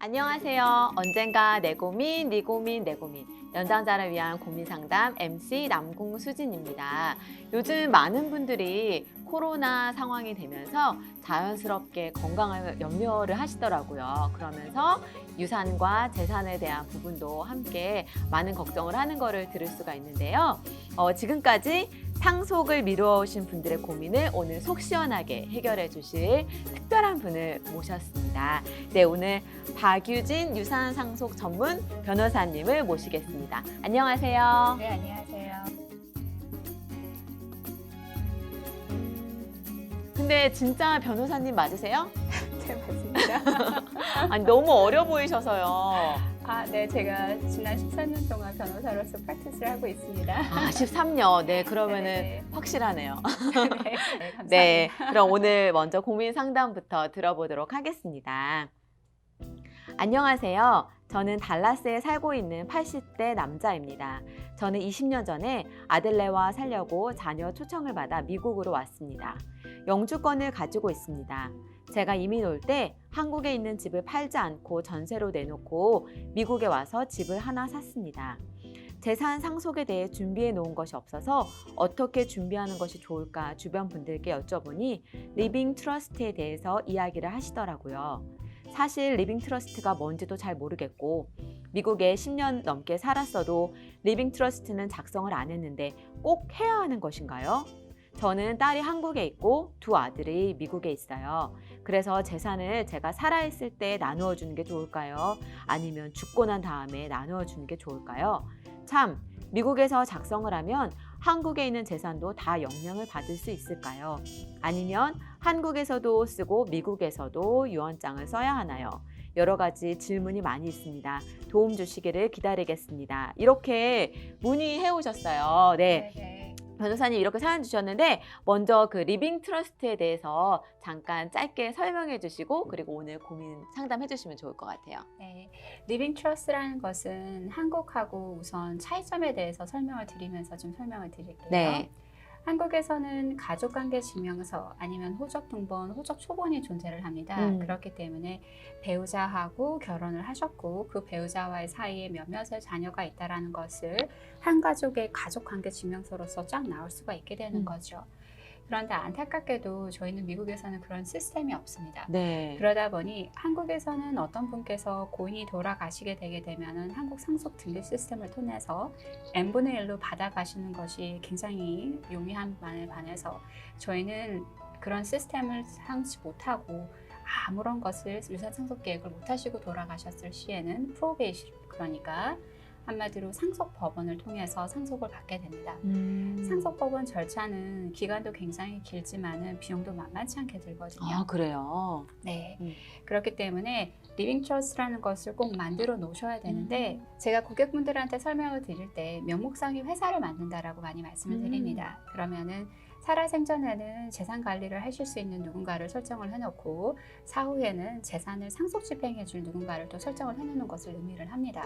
안녕하세요. 언젠가 내 고민, 네 고민, 내 고민. 연장자를 위한 고민 상담 MC 남궁수진입니다. 요즘 많은 분들이 코로나 상황이 되면서 자연스럽게 건강을 염려를 하시더라고요. 그러면서 유산과 재산에 대한 부분도 함께 많은 걱정을 하는 거를 들을 수가 있는데요. 어, 지금까지 상속을 미루어 오신 분들의 고민을 오늘 속 시원하게 해결해 주실 특별한 분을 모셨습니다. 네, 오늘 박유진 유산 상속 전문 변호사님을 모시겠습니다. 안녕하세요. 네, 안녕하세요. 근데 진짜 변호사님 맞으세요? 네, 맞습니다. 아니 너무 어려 보이셔서요. 아, 네, 제가 지난 14년 동안 변호사로서 프랙티스를 하고 있습니다. 아, 13년. 네, 그러면은 네, 확실하네요. 네, 네, 감사합니다. 네, 그럼 오늘 먼저 고민 상담부터 들어보도록 하겠습니다. 안녕하세요. 저는 달라스에 살고 있는 80대 남자입니다. 저는 20년 전에 아들네와 살려고 자녀 초청을 받아 미국으로 왔습니다. 영주권을 가지고 있습니다. 제가 이민 올 때 한국에 있는 집을 팔지 않고 전세로 내놓고 미국에 와서 집을 하나 샀습니다. 재산 상속에 대해 준비해 놓은 것이 없어서 어떻게 준비하는 것이 좋을까 주변 분들께 여쭤보니 리빙 트러스트에 대해서 이야기를 하시더라고요. 사실 리빙 트러스트가 뭔지도 잘 모르겠고 미국에 10년 넘게 살았어도 리빙 트러스트는 작성을 안 했는데 꼭 해야 하는 것인가요? 저는 딸이 한국에 있고 두 아들이 미국에 있어요. 그래서 재산을 제가 살아있을 때 나누어 주는 게 좋을까요? 아니면 죽고 난 다음에 나누어 주는 게 좋을까요? 참, 미국에서 작성을 하면 한국에 있는 재산도 다 영향을 받을 수 있을까요? 아니면 한국에서도 쓰고 미국에서도 유언장을 써야 하나요? 여러 가지 질문이 많이 있습니다. 도움 주시기를 기다리겠습니다. 이렇게 문의해 오셨어요. 네. 네, 네. 변호사님 이렇게 사연 주셨는데 먼저 그 리빙 트러스트에 대해서 잠깐 짧게 설명해 주시고 그리고 오늘 고민 상담해 주시면 좋을 것 같아요. 네. 리빙 트러스라는 것은 한국하고 우선 차이점에 대해서 설명을 드리면서 좀 설명을 드릴게요. 네. 한국에서는 가족관계 증명서 아니면 호적 등본, 호적 초본이 존재를 합니다. 음. 그렇기 때문에 배우자하고 결혼을 하셨고 그 배우자와의 사이에 몇몇의 자녀가 있다라는 것을 한 가족의 가족관계 증명서로서 쫙 나올 수가 있게 되는 음. 거죠. 그런데 안타깝게도 저희는 미국에서는 그런 시스템이 없습니다. 네. 그러다 보니 한국에서는 어떤 분께서 고인이 돌아가시게 되게 되면은 한국 상속 등록 시스템을 통해서 n분의 1로 받아가시는 것이 굉장히 용이한 반에 반해서 저희는 그런 시스템을 상지 못하고 아무런 것을 유산 상속 계획을 못 하시고 돌아가셨을 시에는 프로베이션 그러니까 한마디로 상속 법원을 통해서 상속을 받게 됩니다. 음. 상속법원 절차는 기간도 굉장히 길지만은 비용도 만만치 않게 들거든요. 아 그래요. 네. 음. 그렇기 때문에 리빙 트러스트라는 것을 꼭 만들어 놓으셔야 되는데 음. 제가 고객분들한테 설명을 드릴 때 명목상의 회사를 만든다라고 많이 말씀을 음. 드립니다. 그러면은 살아생전에는 재산 관리를 하실 수 있는 누군가를 설정을 해놓고 사후에는 재산을 상속 집행해 줄 누군가를 또 설정을 해놓는 것을 의미를 합니다.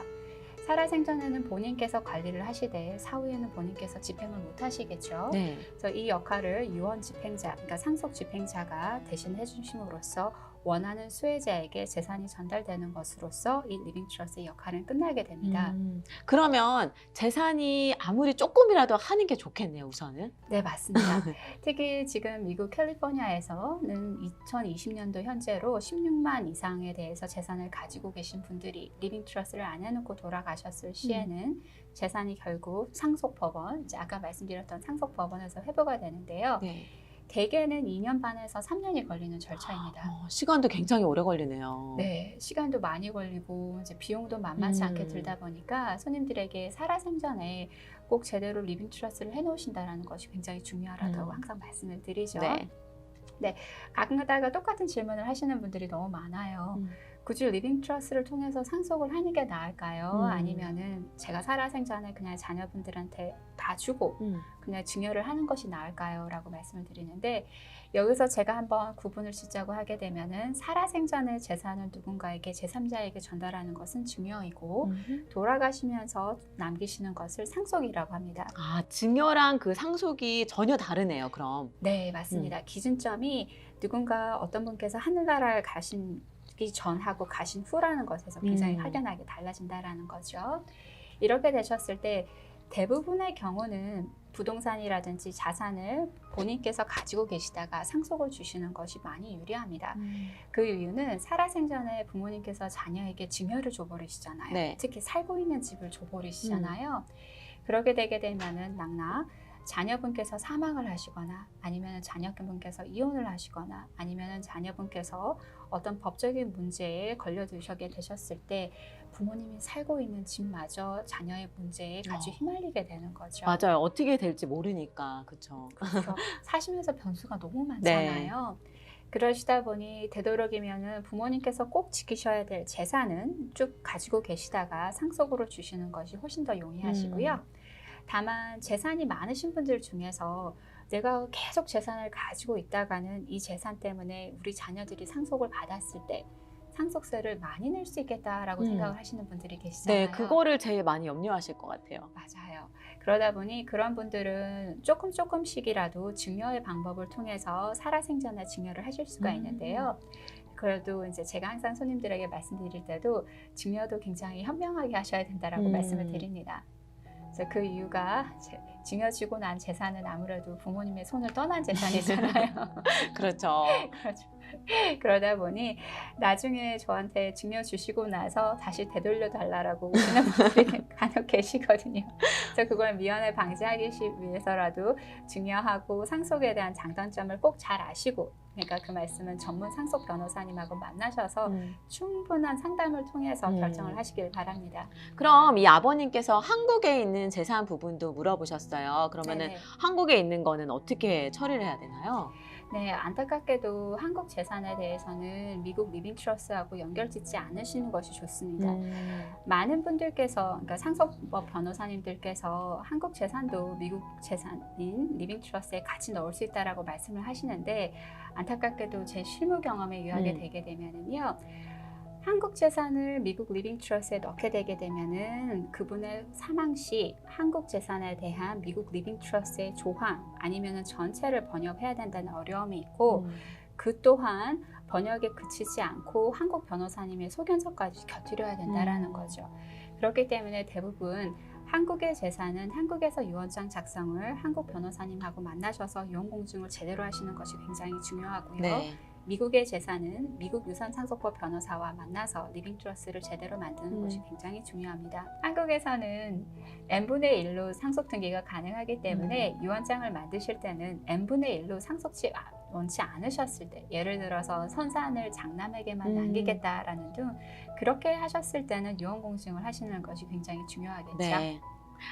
살아생전에는 본인께서 관리를 하시되 사후에는 본인께서 집행을 못 하시겠죠. 네. 그래서 이 역할을 유언 집행자, 그러니까 상속 집행자가 대신 해주심으로써 원하는 수혜자에게 재산이 전달되는 것으로서 이 리빙 트러스의 역할은 끝나게 됩니다. 음. 그러면 재산이 아무리 조금이라도 하는 게 좋겠네요. 우선은. 네, 맞습니다. 특히 지금 미국 캘리포니아에서는 2020년도 현재로 16만 이상에 대해서 재산을 가지고 계신 분들이 리빙 트러스를 안 해놓고 돌아가셨을 시에는 재산이 결국 상속법원, 이제 아까 말씀드렸던 상속법원에서 회부가 되는데요. 네. 대개는 2년 반에서 3년이 걸리는 절차입니다. 어, 시간도 굉장히 오래 걸리네요. 네, 시간도 많이 걸리고 이제 비용도 만만치 음. 않게 들다 보니까 손님들에게 살아생전에 꼭 제대로 리빙 트러스를 해놓으신다라는 것이 굉장히 중요하다고 음. 항상 말씀을 드리죠. 네. 가끔 가다가 똑같은 질문을 하시는 분들이 너무 많아요. 음. 굳이 리빙 트러스를 통해서 상속을 하는 게 나을까요? 음. 아니면은 제가 살아생전에 그냥 자녀분들한테 다 주고 음. 그냥 증여를 하는 것이 나을까요? 라고 말씀을 드리는데 여기서 제가 한번 구분을 짓자고 하게 되면은 살아생전에 재산을 누군가에게 제3자에게 전달하는 것은 증여이고 음. 돌아가시면서 남기시는 것을 상속이라고 합니다. 아 증여랑 그 상속이 전혀 다르네요. 그럼. 네, 맞습니다. 기준점이 누군가 어떤 분께서 하늘나라를 가신 가기 전하고 가신 후라는 것에서 굉장히 음. 확연하게 달라진다라는 거죠. 이렇게 되셨을 때 대부분의 경우는 부동산이라든지 자산을 본인께서 가지고 계시다가 상속을 주시는 것이 많이 유리합니다. 그 이유는 살아생전에 부모님께서 자녀에게 증여를 줘버리시잖아요. 네. 특히 살고 있는 집을 줘버리시잖아요. 그렇게 되게 되면은 낙나 자녀분께서 사망을 하시거나 아니면 자녀분께서 이혼을 하시거나 아니면 자녀분께서 어떤 법적인 문제에 걸려드시게 되셨을 때 부모님이 살고 있는 집마저 자녀의 문제에 같이 어. 휘말리게 되는 거죠. 맞아요. 어떻게 될지 모르니까. 그렇죠. 그래서 사시면서 변수가 너무 네. 많잖아요. 그러시다 보니 되도록이면은 부모님께서 꼭 지키셔야 될 재산은 쭉 가지고 계시다가 상속으로 주시는 것이 훨씬 더 용이하시고요. 음. 다만 재산이 많으신 분들 중에서 내가 계속 재산을 가지고 있다가는 이 재산 때문에 우리 자녀들이 상속을 받았을 때 상속세를 많이 낼 수 있겠다라고 음. 생각을 하시는 분들이 계시잖아요. 네, 그거를 제일 많이 염려하실 것 같아요. 맞아요. 그러다 보니 그런 분들은 조금 조금씩이라도 증여의 방법을 통해서 살아생전에 증여를 하실 수가 음. 있는데요. 그래도 이제 제가 항상 손님들에게 말씀드릴 때도 증여도 굉장히 현명하게 하셔야 된다라고 음. 말씀을 드립니다. 그래서 그 이유가 제- 증여지고 난 재산은 아무래도 부모님의 손을 떠난 재산이잖아요. 그렇죠. 그렇죠. 그러다 보니 나중에 저한테 증여 주시고 나서 다시 되돌려 달라라고 오시는 분들이 간혹 계시거든요. 그래서 그걸 미연에 방지하기 시- 위해서라도 증여하고 상속에 대한 장단점을 꼭 잘 아시고 그러니까 그 말씀은 전문 상속 변호사님하고 만나셔서 음. 충분한 상담을 통해서 음. 결정을 하시길 바랍니다. 그럼 이 아버님께서 한국에 있는 재산 부분도 물어보셨어요. 그러면은 네네. 한국에 있는 거는 어떻게 처리를 해야 되나요? 네, 안타깝게도 한국 재산에 대해서는 미국 리빙 트러스하고 연결짓지 않으시는 것이 좋습니다. 음. 많은 분들께서 그러니까 상속법 변호사님들께서 한국 재산도 미국 재산인 리빙 트러스에 같이 넣을 수 있다라고 말씀을 하시는데 안타깝게도 제 실무 경험에 의하게 음. 되게 되면은요. 한국 재산을 미국 리빙 트러스에 넣게 되게 되면은 그분의 사망 시 한국 재산에 대한 미국 리빙 트러스의 조항 아니면은 전체를 번역해야 된다는 어려움이 있고 음. 그 또한 번역에 그치지 않고 한국 변호사님의 소견서까지 곁들여야 된다라는 음. 거죠. 그렇기 때문에 대부분 한국의 재산은 한국에서 유언장 작성을 한국 변호사님하고 만나셔서 유언 공증을 제대로 하시는 것이 굉장히 중요하고요. 네. 미국의 재산은 미국 유산 상속법 변호사와 만나서 리빙 트러스를 제대로 만드는 음. 것이 굉장히 중요합니다. 한국에서는 n분의 1로 상속 등기가 가능하기 때문에 음. 유언장을 만드실 때는 n분의 1로 상속치 아- 원치 않으셨을 때 예를 들어서 선산을 장남에게만 음. 남기겠다라는 등 그렇게 하셨을 때는 유언 공증을 하시는 것이 굉장히 중요하겠죠. 네.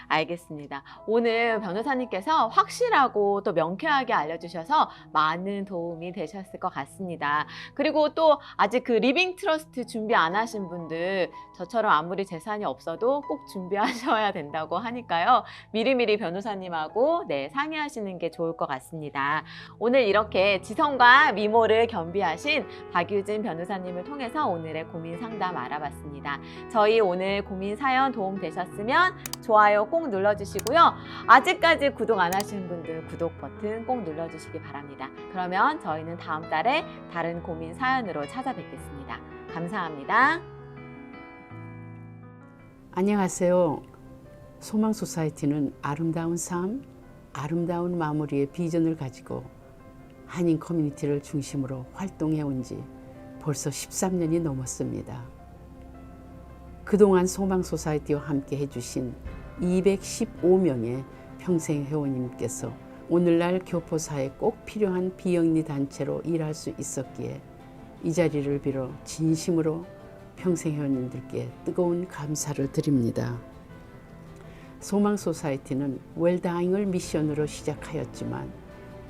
알겠습니다. 오늘 변호사님께서 확실하고 또 명쾌하게 알려주셔서 많은 도움이 되셨을 것 같습니다. 그리고 또 아직 그 리빙 트러스트 준비 안 하신 분들 저처럼 아무리 재산이 없어도 꼭 준비하셔야 된다고 하니까요. 미리미리 변호사님하고 네, 상의하시는 게 좋을 것 같습니다. 오늘 이렇게 지성과 미모를 겸비하신 박유진 변호사님을 통해서 오늘의 고민 상담 알아봤습니다. 저희 오늘 고민 사연 도움 되셨으면 좋아요 꼭 눌러주시고요. 아직까지 구독 안 하신 분들 구독 버튼 꼭 눌러주시기 바랍니다. 그러면 저희는 다음 달에 다른 고민 사연으로 찾아뵙겠습니다. 감사합니다. 안녕하세요. 소망 소사이티는 아름다운 삶, 아름다운 마무리의 비전을 가지고 한인 커뮤니티를 중심으로 활동해 온 지 벌써 13년이 넘었습니다. 그동안 소망 소사이티와 함께 해주신 215명의 평생 회원님께서 오늘날 교포사에 꼭 필요한 비영리 단체로 일할 수 있었기에 이 자리를 빌어 진심으로 평생 회원님들께 뜨거운 감사를 드립니다. 소망 소사이티는 웰다잉을 미션으로 시작하였지만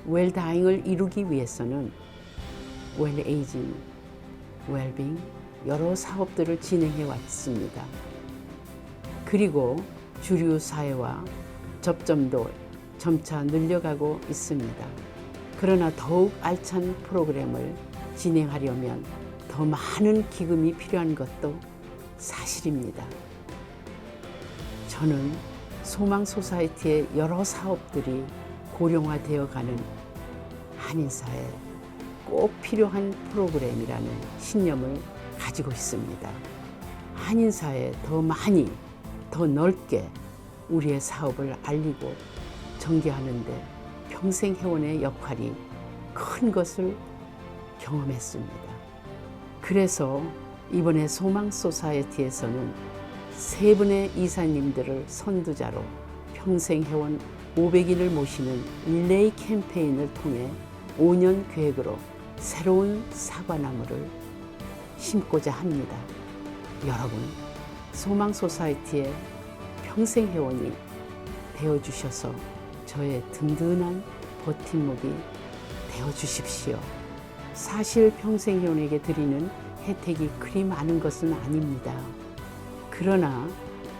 웰다잉을 이루기 위해서는 웰에이징, 웰빙 여러 사업들을 진행해 왔습니다. 그리고 주류 사회와 접점도 점차 늘려가고 있습니다. 그러나 더욱 알찬 프로그램을 진행하려면 더 많은 기금이 필요한 것도 사실입니다. 저는 소망 소사이티의 여러 사업들이 고령화되어 가는 한인사에 꼭 필요한 프로그램이라는 신념을 가지고 있습니다. 한인사에 더 많이, 더 넓게 우리의 사업을 알리고 전개하는데 평생회원의 역할이 큰 것을 경험했습니다. 그래서 이번에 소망 소사이어티에서는 세 분의 이사님들을 선두자로 평생회원 500인을 모시는 릴레이 캠페인을 통해 5년 계획으로 새로운 사과나무를 심고자 합니다. 여러분, 소망 소사이티의 평생 회원이 되어 주셔서 저의 든든한 버팀목이 되어 주십시오. 사실 평생 회원에게 드리는 혜택이 그리 많은 것은 아닙니다. 그러나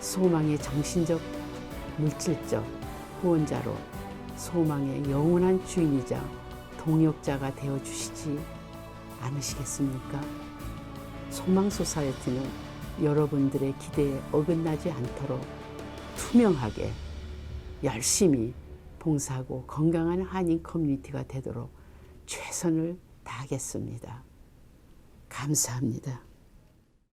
소망의 정신적, 물질적 후원자로 소망의 영원한 주인이자 동역자가 되어 주시지 않으시겠습니까? 소망 소사이어티는 여러분들의 기대에 어긋나지 않도록 투명하게 열심히 봉사하고 건강한 한인 커뮤니티가 되도록 최선을 다하겠습니다. 감사합니다.